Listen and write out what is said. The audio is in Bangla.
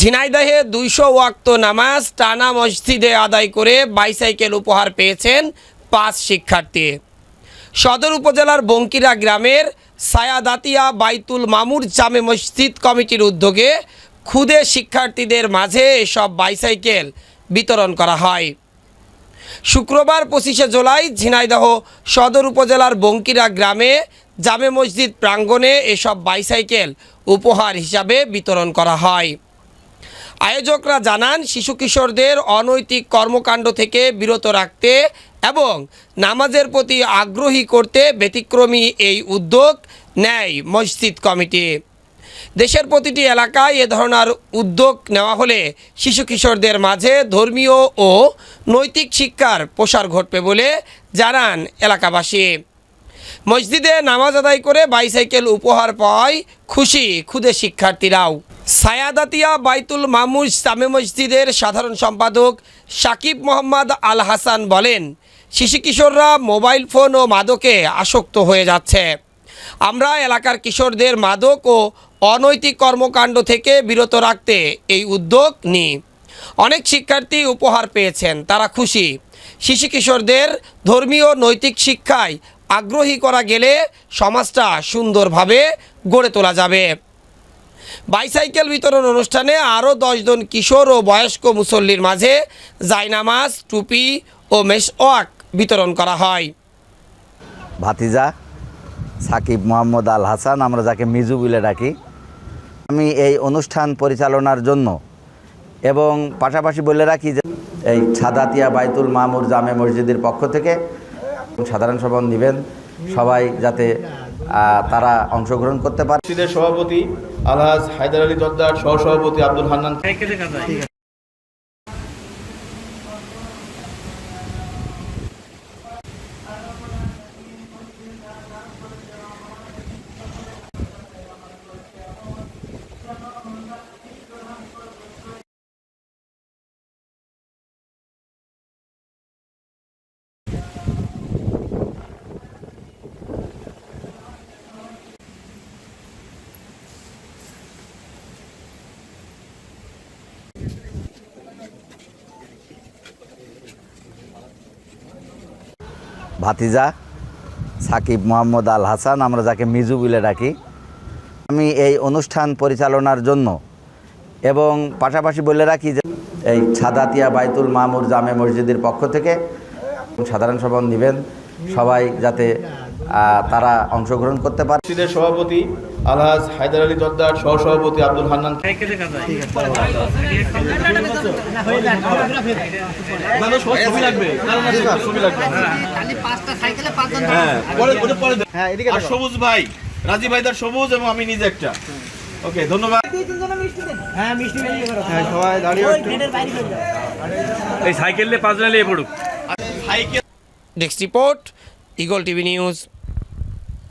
ঝিনাইদহে দুইশো ওয়াক্ত নামাজ টানা মসজিদে আদায় করে বাইসাইকেল উপহার পেয়েছেন পাঁচ শিক্ষার্থী। সদর উপজেলার বঙ্কিরা গ্রামের সায়াদাতিয়া বাইতুল মামুর জামে মসজিদ কমিটির উদ্যোগে ক্ষুদে শিক্ষার্থীদের মাঝে এসব বাইসাইকেল বিতরণ করা হয়। শুক্রবার পঁচিশে জুলাই ঝিনাইদহ সদর উপজেলার বঙ্কিরা গ্রামে জামে মসজিদ প্রাঙ্গণে এসব বাইসাইকেল উপহার হিসাবে বিতরণ করা হয়। আয়োজকরা জানান, শিশু কিশোরদের অনৈতিক কর্মকাণ্ড থেকে বিরত রাখতে এবং নামাজের প্রতি আগ্রহী করতে ব্যতিক্রমী এই উদ্যোগ নেয় মসজিদ কমিটি। দেশের প্রতিটি এলাকায় এ ধরনের উদ্যোগ নেওয়া হলে শিশু কিশোরদের মাঝে ধর্মীয় ও নৈতিক শিক্ষার প্রসার ঘটবে বলে জানান এলাকাবাসী। মসজিদে নামাজ আদায় করে বাইসাইকেল উপহার পাওয়ায় খুশি, ক্ষুদে শিক্ষার্থীরাও। সায়াদাতিয়া বাইতুল মামুজ জামে মসজিদের সাধারণ সম্পাদক সাকিব মোহাম্মদ আল হাসান বলেন শিশু কিশোররা মোবাইল ফোন ও মাদকে আসক্ত হয়ে যাচ্ছে। আমরা এলাকার কিশোরদের মাদক ও অনৈতিক কর্মকাণ্ড থেকে বিরত রাখতে এই উদ্যোগ নিই। অনেক শিক্ষার্থী উপহার পেয়েছেন, তারা খুশি। শিশু কিশোরদের ধর্মীয় নৈতিক শিক্ষায় আগ্রহী করা গেলে সমাজটা সুন্দরভাবে গড়ে তোলা যাবে। বাইসাইকেল বিতরণ অনুষ্ঠানে আরও দশজন কিশোর ও বয়স্ক মুসল্লির মাঝে জায়নামাজ টুপি ও মেসওয়াক বিতরণ করা হয়। ভাতিজা, সাকিব মোহাম্মদ আল হাসান, আমরা যাকে মিজু বলে ডাকি, আমি এই অনুষ্ঠান পরিচালনার জন্য এবং পাশাপাশি বলে রাখি যে এই ছাদাতিয়া বাইতুল মামুর জামে মসজিদের পক্ষ থেকে সাধারণ সভা নেবেন সবাই যাতে তারা অংশগ্রহণ করতে পারে। সভাপতি আলহাজ হায়দার আলী দরদার সহ সভাপতি আব্দুল হান্নান। ভাতিজা, সাকিব মোহাম্মদ আল হাসান আমরা যাকে মিজু বলে ডাকি। আমি এই অনুষ্ঠান পরিচালনার জন্য এবং পাশাপাশি বলে রাখি যে এই ছাদাতিয়া বাইতুল মামুর জামে মসজিদের পক্ষ থেকে সাধারণ সভা নেবেন সবাই যাতে তারা অংশগ্রহণ করতে পারে। মসজিদের সভাপতি আলহাজ হায়দার আলী দদ্দার সহসভাপতি আব্দুল হান্নান। খালি পাঁচটা সাইকেলে পাঁচজন হ্যাঁ সবুজ ভাই রাজি ভাইদার সবুজ এবং আমি নিজে একটা। ওকে ধন্যবাদ। এই সাইকেল নিয়ে পাঁচ নিয়ে পড়ুক। Cycle desk report eagle TV news